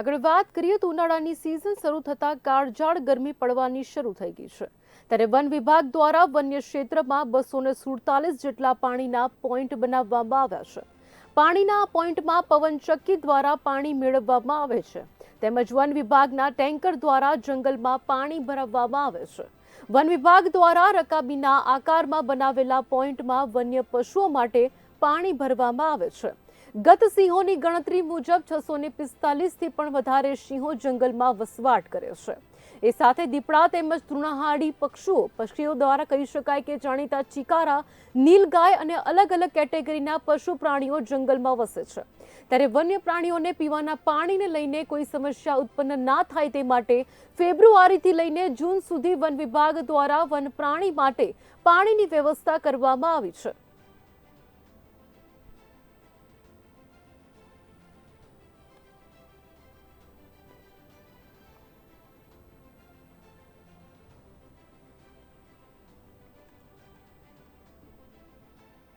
આગળ વાત કરીએ તો ઉનાળાની સિઝન શરૂ થતાં કાળઝાળ ગરમી પડવાની શરૂ થઈ ગઈ છે. ત્યારે વન વિભાગ દ્વારા વન્ય ક્ષેત્રમાં બસો ને સુડતાલીસ જેટલા પાણીના પોઈન્ટ બનાવવામાં આવ્યા છે. પાણીના પોઈન્ટમાં પવનચક્કી દ્વારા પાણી મેળવવામાં આવે છે. તેમજ વન વિભાગના ટેન્કર દ્વારા જંગલમાં પાણી ભરાવવામાં આવે છે. વન વિભાગ દ્વારા રકાબીના આકારમાં બનાવેલા પોઈન્ટમાં વન્ય પશુઓ માટે પાણી ભરવામાં આવે છે. ગત સિંહોની ગણતરી મુજબ છસો ને પિસ્તાલીસથી પણ વધારે સિંહો જંગલમાં વસવાટ કરે છે. એ સાથે દીપડા તેમજ તૃણાહારી પક્ષીઓ પક્ષીઓ દ્વારા કહી શકાય કે જાણીતા ચિકારા, નીલગાય અને અલગ અલગ કેટેગરીના પશુ પ્રાણીઓ જંગલમાં વસે છે. ત્યારે વન્ય પ્રાણીઓને પીવાના પાણીને લઈને કોઈ સમસ્યા ઉત્પન્ન ના થાય તે માટે ફેબ્રુઆરીથી લઈને જૂન સુધી વન વિભાગ દ્વારા વન પ્રાણી માટે પાણીની વ્યવસ્થા કરવામાં આવી છે.